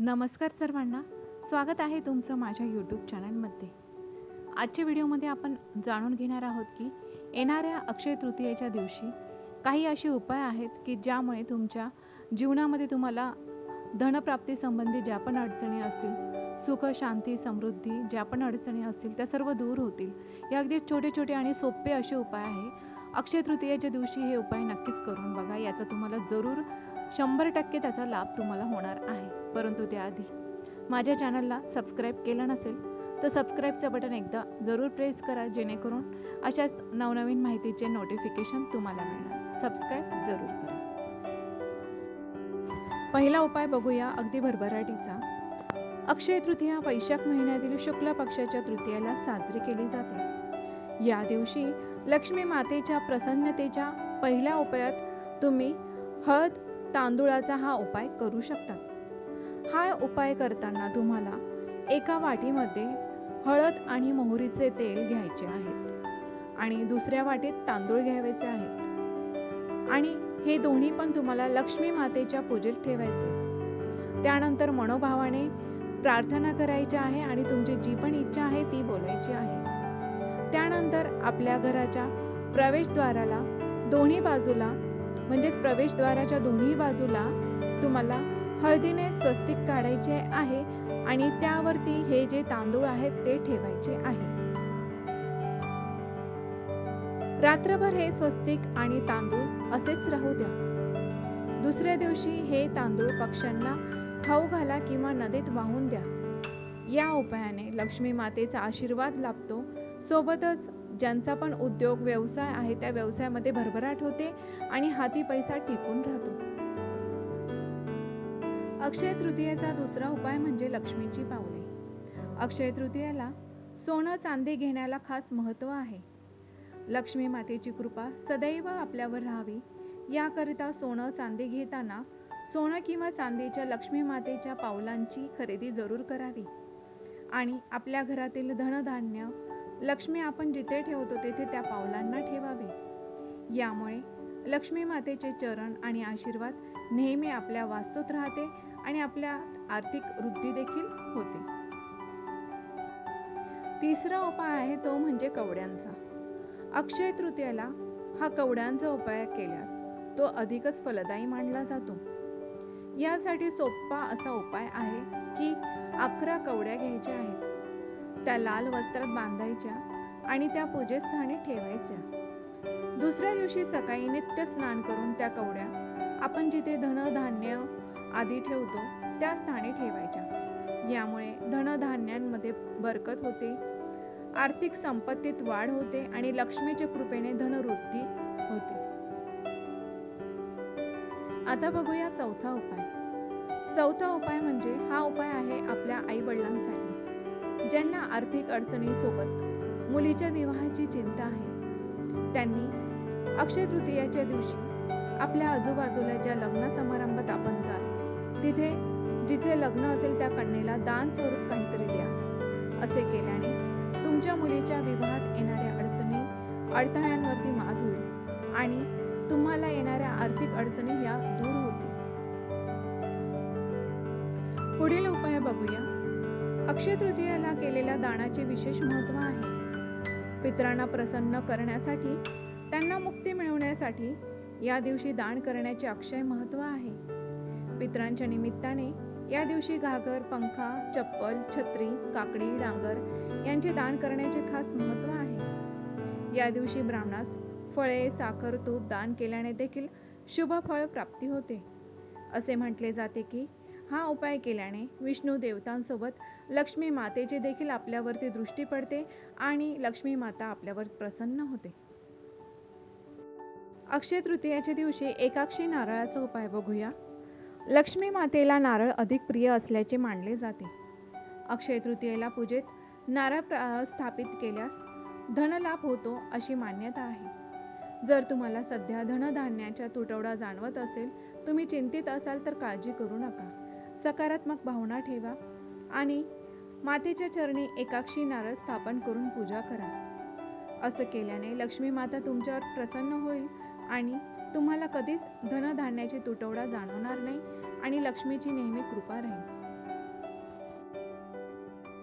नमस्कार सर्वांना. स्वागत आहे तुमचं माझ्या यूट्यूब चॅनलमध्ये आजच्या व्हिडिओमध्ये आपण जाणून घेणार आहोत की येणाऱ्या अक्षय तृतीयेच्या दिवशी काही असे उपाय आहेत की ज्यामुळे तुमच्या जीवनामध्ये तुम्हाला धनप्राप्तीसंबंधी ज्या पण अडचणी असतील सुख शांती समृद्धी ज्या पण अडचणी असतील त्या सर्व दूर होतील. हे अगदी छोटे छोटे आणि सोपे असे उपाय आहे. अक्षय तृतीयेच्या दिवशी हे उपाय नक्कीच करून बघा. याचा तुम्हाला जरूर शंभर टक्के त्याचा लाभ तुम्हाला होणार आहे. परंतु त्याआधी माझ्या चॅनलला सबस्क्राईब केलं नसेल तर सबस्क्राईबचं बटन एकदा जरूर प्रेस करा जेणेकरून अशाच नवनवीन माहितीचे नोटिफिकेशन तुम्हाला मिळणार. सबस्क्राईब जरूर करा. पहिला उपाय बघूया अगदी भरभराटीचा. अक्षय तृतीया वैशाख महिन्यातील शुक्ल पक्षाच्या तृतीयाला साजरी केली जाते. या दिवशी लक्ष्मी मातेच्या प्रसन्नतेच्या पहिल्या उपायात तुम्ही हळद तांदूळाचा हा उपाय करू शकतात. हा उपाय करताना तुम्हाला एका वाटीमध्ये हळद आणि मोहरीचे तेल घ्यायचे आहेत आणि दुसऱ्या वाटीत तांदूळ घ्यावायचे आहेत. आणि हे दोन्ही पण तुम्हाला लक्ष्मी मातेच्या पूजेत ठेवायचे. त्यानंतर मनोभावाने प्रार्थना करायची आहे आणि तुमची जी पण इच्छा आहे ती बोलायची आहे. त्यानंतर आपल्या घराच्या प्रवेशद्वाराला दोन्ही बाजूला म्हणजेच प्रवेशद्वाराच्या दोन्ही बाजूला तुम्हाला हळदीने स्वस्तिक काढायचे आहे आणि त्यावरती हे जे तांदूळ आहेत ते ठेवायचे आहे. रात्रभर हे स्वस्तिक आणि तांदूळ असेच राहू द्या. दुसऱ्या दिवशी हे तांदूळ पक्ष्यांना खाऊ घाला किंवा नदीत वाहून द्या. या उपायाने लक्ष्मी मातेचा आशीर्वाद लाभतो. सोबतच ज्यांचा पण उद्योग व्यवसाय आहे त्या व्यवसायामध्ये भरभराट होते आणि हाती पैसा टिकून राहतो. अक्षय तृतीयेचा दुसरा उपाय म्हणजे लक्ष्मीची पावले. अक्षय तृतीयेला सोनं चांदी घेण्याला खास महत्त्व आहे. लक्ष्मी मातेची कृपा सदैव आपल्यावर राहावी. याकरिता सोनं चांदी घेताना सोनं किंवा चांदीच्या लक्ष्मी मातेच्या पावलांची खरेदी जरूर करावी. आणि आपल्या घरातील धनधान्य लक्ष्मी आपण जिथे ठेवतो तेथे त्या पावलांना ठेवावे. यामुळे लक्ष्मी मातेचे चरण आणि आशीर्वाद नेहमी आपल्या वास्तूत राहते आणि आपल्या आर्थिक वृद्धी देखील होते. तिसरा उपाय आहे तो म्हणजे कवड्यांचा. अक्षय तृतीयाला हा कवड्यांचा उपाय केल्यास तो अधिकच फलदायी मानला जातो. यासाठी सोपा असा उपाय आहे की अकरा कवड्या घ्यायच्या आहेत. त्या लाल वस्त्रात बांधायच्या आणि त्या पूजेस्थानी ठेवायच्या. दुसऱ्या दिवशी सकाळी नित्य स्नान करून त्या कवड्या आपण जिथे धनधान्य आधी ठेवतो त्या स्थानी ठेवायच्या. यामुळे धनधान्यांमध्ये बरकत होते आर्थिक संपत्तीत वाढ होते आणि लक्ष्मीच्या कृपेने धनवृद्धी होते. आता बघूया चौथा उपाय. चौथा उपाय म्हणजे हा उपाय आहे आपल्या आई वडिलांसाठी ज्यांना आर्थिक अडचणीसोबत मुलीच्या विवाहाची चिंता आहे. त्यांनी अक्षय तृतीयाच्या दिवशी आपल्या आजूबाजूला ज्या लग्न समारंभात आपण जाल तिथे जिचे लग्न असेल त्या कन्येला दान स्वरूप काहीतरी द्या असे केल्याने तुमच्या मुलीच्या विवाहात येणाऱ्या अडचणी अडथळ्यांवरती मात होईल आणि तुम्हाला येणाऱ्या आर्थिक अडचणी या दूर होतील. पुढील उपाय बघूया. अक्षय तृतीयाला केलेल्या दानाचे विशेष महत्त्व आहे. पितरांना प्रसन्न करण्यासाठी त्यांना मुक्ती मिळवण्यासाठी या दिवशी दान करण्याचे अक्षय महत्त्व आहे. पितरांच्या निमित्ताने या दिवशी घागर पंखा चप्पल छत्री काकडी डांगर यांचे दान करण्याचे खास महत्त्व आहे. या दिवशी ब्राह्मणास फळे साखर तूप दान केल्याने देखील शुभ फळ प्राप्ती होते. असे म्हटले जाते की हा उपाय केल्याने विष्णू देवतांसोबत लक्ष्मी मातेचे देखील आपल्यावरती दृष्टी पडते आणि लक्ष्मी माता आपल्यावर प्रसन्न होते. अक्षय तृतीयाच्या दिवशी एकाक्षी नारळाचा उपाय बघूया. लक्ष्मी मातेला नारळ अधिक प्रिय असल्याचे मानले जाते. अक्षय तृतीयेला पूजेत नारळ प्र- स्थापित केल्यास धनलाभ होतो अशी मान्यता आहे. जर तुम्हाला सध्या धनधान्याचा तुटवडा जाणवत असेल तुम्ही चिंतित असाल तर काळजी करू नका. सकारात्मक भावना ठेवा आणि मातेच्या चरणी एकाक्षी नारळ स्थापन करून पूजा करा. असं केल्याने लक्ष्मी माता तुमच्यावर प्रसन्न होईल आणि तुम्हाला कधीच धनधान्याची तुटवडा जाणवणार नाही आणि लक्ष्मीची नेहमी कृपा राहील.